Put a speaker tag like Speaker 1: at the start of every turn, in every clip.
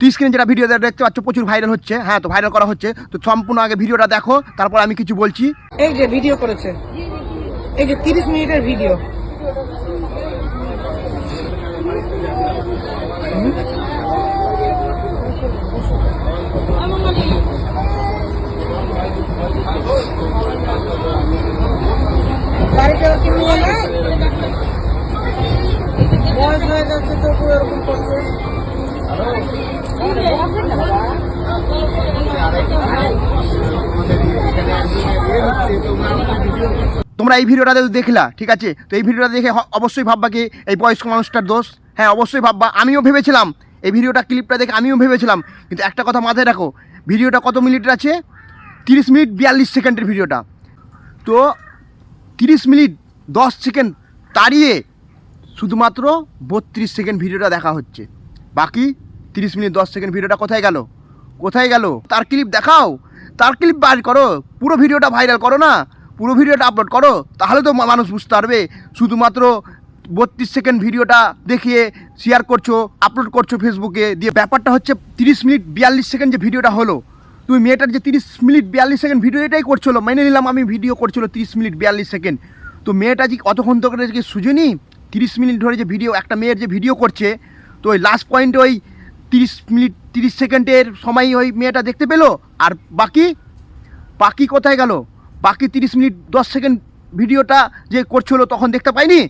Speaker 1: তুই স্ক্রিনে যেটা ভিডিও দেখতে পাচ্ছ, প্রচুর ভাইরাল হচ্ছে। হ্যাঁ তো ভাইরাল করা হচ্ছে। তো সম্পূর্ণ আগে ভিডিওটা দেখো, তারপর আমি কিছু বলছি।
Speaker 2: এই যে ভিডিও করেছে। এই যে তিরিশ মিনিটের ভিডিও বয়স হয়ে যাচ্ছে তো এরকম করছে।
Speaker 1: তোমরা এই ভিডিওটা দেখলা, ঠিক আছে? তো এই ভিডিওটা দেখে অবশ্যই ভাববা কি এই বয়স্ক মানুষটার দোষ? হ্যাঁ অবশ্যই ভাববা। আমিও ভেবেছিলাম, এই ভিডিওটা ক্লিপটা দেখে আমিও ভেবেছিলাম। কিন্তু একটা কথা মাথায় রাখো, ভিডিওটা কত মিনিটের আছে? তিরিশ মিনিট বিয়াল্লিশ সেকেন্ডের ভিডিওটা। তো তিরিশ মিনিট দশ সেকেন্ড তাড়িয়ে শুধুমাত্র বত্রিশ সেকেন্ড ভিডিওটা দেখা হচ্ছে। বাকি তিরিশ মিনিট, দশ সেকেন্ড ভিডিওটা কোথায় গেল? কোথায় গেল? তার ক্লিপ দেখাও। তার ক্লিপ বার করো। পুরো ভিডিওটা ভাইরাল করো না? পুরো ভিডিওটা আপলোড করো। তাহলে তো মানুষ বুঝতে পারবে। শুধুমাত্র বত্রিশ সেকেন্ড ভিডিওটা দেখিয়ে শেয়ার করছ আপলোড করছ ফেসবুকে দিয়ে ব্যাপারটা হচ্ছে তিরিশ মিনিট বিয়াল্লিশ সেকেন্ড যে ভিডিওটা হলো, তুমি মেয়েটার যে তিরিশ মিনিট বিয়াল্লিশ সেকেন্ড ভিডিও এটাই করছিল। মেনে নিলাম আমি ভিডিও করছিল তিরিশ মিনিট বিয়াল্লিশ সেকেন্ড। তো মেয়েটা যে অতক্ষণ ধরে যে সুজনি, তিরিশ মিনিট ধরে যে ভিডিও একটা মেয়ের যে ভিডিও করছে, তো ওই লাস্ট পয়েন্টে ওই তিরিশ মিনিট, তিরিশ সেকেন্ডের সময় ওই মেয়েটা দেখতে পেল? আর বাকি? বাকি কোথায় গেল? বাকি তিরিশ মিনিট, দশ সেকেন্ড ভিডিওটা যে করছিল তখন দেখতে পাইনি?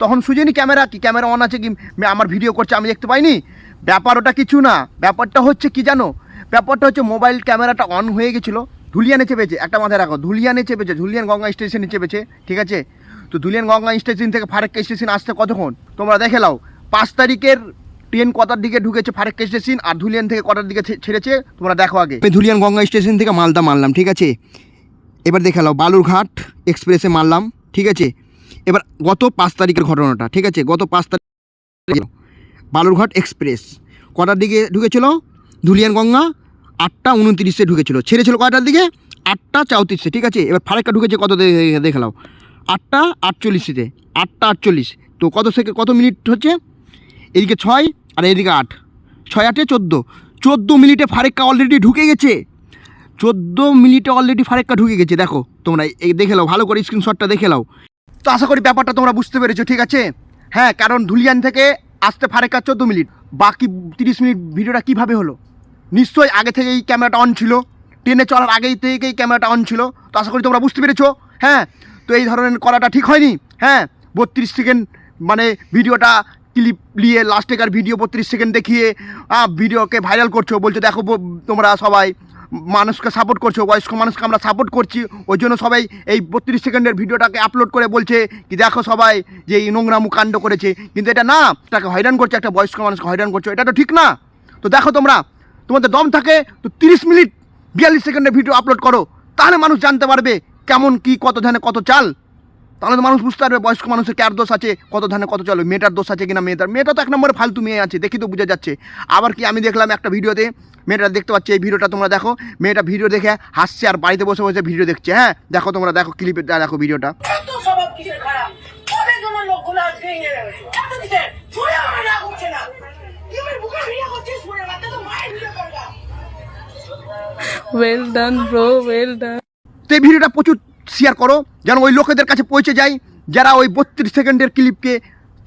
Speaker 1: তখন সুজেনি ক্যামেরা কি? ক্যামেরা অন আছে কি? আমার ভিডিও করছে, আমি দেখতে পাইনি? ব্যাপার ওটা কিছু না। ব্যাপারটা হচ্ছে কি জানো? ব্যাপারটা হচ্ছে মোবাইল ক্যামেরাটা অন হয়ে গেছিল, ধুলিয়ানে চেপেছে, একটা মাথায় রাখো, ধুলিয়ানে চেপেছে, ধুলিয়ান গঙ্গা স্টেশনে চেপেছে, ঠিক আছে? তো ধুলিয়ান গঙ্গা স্টেশন থেকে ফারাক্কা স্টেশন আসতে কতক্ষণ? তোমরা দেখে নাও, পাঁচ তারিখের ট্রেন কটার দিকে ঢুকেছে ফারাক্কা স্টেশন আর ধুলিয়ান থেকে কটার দিকে ছেড়েছে। তোমরা দেখো আগে। আমি ধুলিয়ান গঙ্গা স্টেশন থেকে মালদা মারলাম, ঠিক আছে? এবার দেখে নাও, বালুরঘাট এক্সপ্রেসে মারলাম, ঠিক আছে? এবার গত পাঁচ তারিখের ঘটনাটা, ঠিক আছে? গত পাঁচ তারিখ বালুরঘাট এক্সপ্রেস কটার দিকে ঢুকেছিল ধুলিয়ান গঙ্গা, আটটা উনত্রিশে ঢুকেছিল। ছেড়েছিল কয়টার দিকে? আটটা চৌত্রিশে, ঠিক আছে? এবার ফারাক্কা ঢুকেছে কত দেখে নাও। আটটা আটচল্লিশে, আটটা আটচল্লিশ। তো কত সেকেন্ড কত মিনিট হচ্ছে? এদিকে ছয় আর এদিকে আট। ছয় আটে চোদ্দ। চোদ্দ মিনিটে ফারেক্কা অলরেডি ঢুকে গেছে। চোদ্দ মিনিটে অলরেডি ফারেক্কা ঢুকে গেছে, দেখো। তোমরা দেখে নাও, ভালো করে স্ক্রিনশটটা দেখে নাও। তো আশা করি ব্যাপারটা তোমরা বুঝতে পেরেছ, ঠিক আছে? হ্যাঁ কারণ ধুলিয়ান থেকে আসতে ফারেক্কা চোদ্দ মিনিট। বাকি তিরিশ মিনিট ভিডিওটা কীভাবে হলো? নিশ্চয়ই আগে থেকেই ক্যামেরাটা অন ছিল। ট্রেনে চলার আগেই থেকেই ক্যামেরাটা অন ছিল। তো আশা করি তোমরা বুঝতে পেরেছ হ্যাঁ? তো এই ধরনের করাটা ঠিক হয়নি হ্যাঁ? বত্রিশ সেকেন্ড মানে ভিডিওটা ক্লিপ নিয়ে লাস্টেকার ভিডিও বত্রিশ সেকেন্ড দেখিয়ে ভিডিওকে ভাইরাল করছ, বলছো, দেখো তোমরা সবাই মানুষকে সাপোর্ট করছ, বয়স্ক মানুষকে আমরা সাপোর্ট করছি। ওই জন্য সবাই এই বত্রিশ সেকেন্ডের ভিডিওটাকে আপলোড করে বলছে কি, দেখো সবাই যে এই নোংরামু কাণ্ড করেছে। কিন্তু এটা না তাকে হয়রান করছে একটা বয়স্ক মানুষকে হয়রান করছ, এটা তো ঠিক না। তো দেখো তোমরা, তোমাদের দম থাকে, তো তিরিশ মিনিট বিয়াল্লিশ সেকেন্ডের ভিডিও আপলোড করো, তাহলে মানুষ জানতে পারবে কেমন, কি, কত ধানে কত চাল। তাহলে তো মানুষ বুঝতে পারবে বয়স্ক মানুষের কার দোষ আছে কত ধানে কত চলো মেয়েটার দোষ আছে কিনা মেয়েটার মেয়েটা তো এক নম্বরে ফালতু মেয়ে আছে দেখি তো বোঝা যাচ্ছে। আবার কি আমি দেখলাম একটা ভিডিওতে মেয়েটা দেখতে পাচ্ছি এই ভিডিওটা তোমরা দেখো মেয়েটা ভিডিও দেখে হাসছে আর বাড়িতে বসে বসে ভিডিও দেখছে হ্যাঁ? দেখো তোমরা দেখো ক্লিপে দেখো ভিডিওটা।
Speaker 3: ইয়ে
Speaker 2: well done bro well done
Speaker 1: তো এই ভিডিওটা প্রচুর শেয়ার করো, যেন ওই লোকেদের কাছে পৌঁছে যায় যারা ওই বত্রিশ সেকেন্ডের ক্লিপকে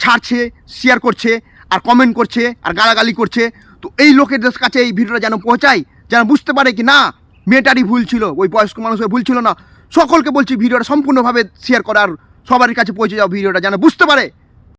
Speaker 1: ছাড়ছে শেয়ার করছে, আর কমেন্ট করছে, আর গালাগালি করছে, তো এই লোকেদের কাছে এই ভিডিওটা যেন পৌঁছায় যেন বুঝতে পারে কি না, মেয়েটারই ভুল ছিল, ওই বয়স্ক মানুষের ভুল ছিল না। সকলকে বলছি, ভিডিওটা সম্পূর্ণভাবে শেয়ার করার সবার কাছে পৌঁছে যাও, ভিডিওটা যেন বুঝতে পারে।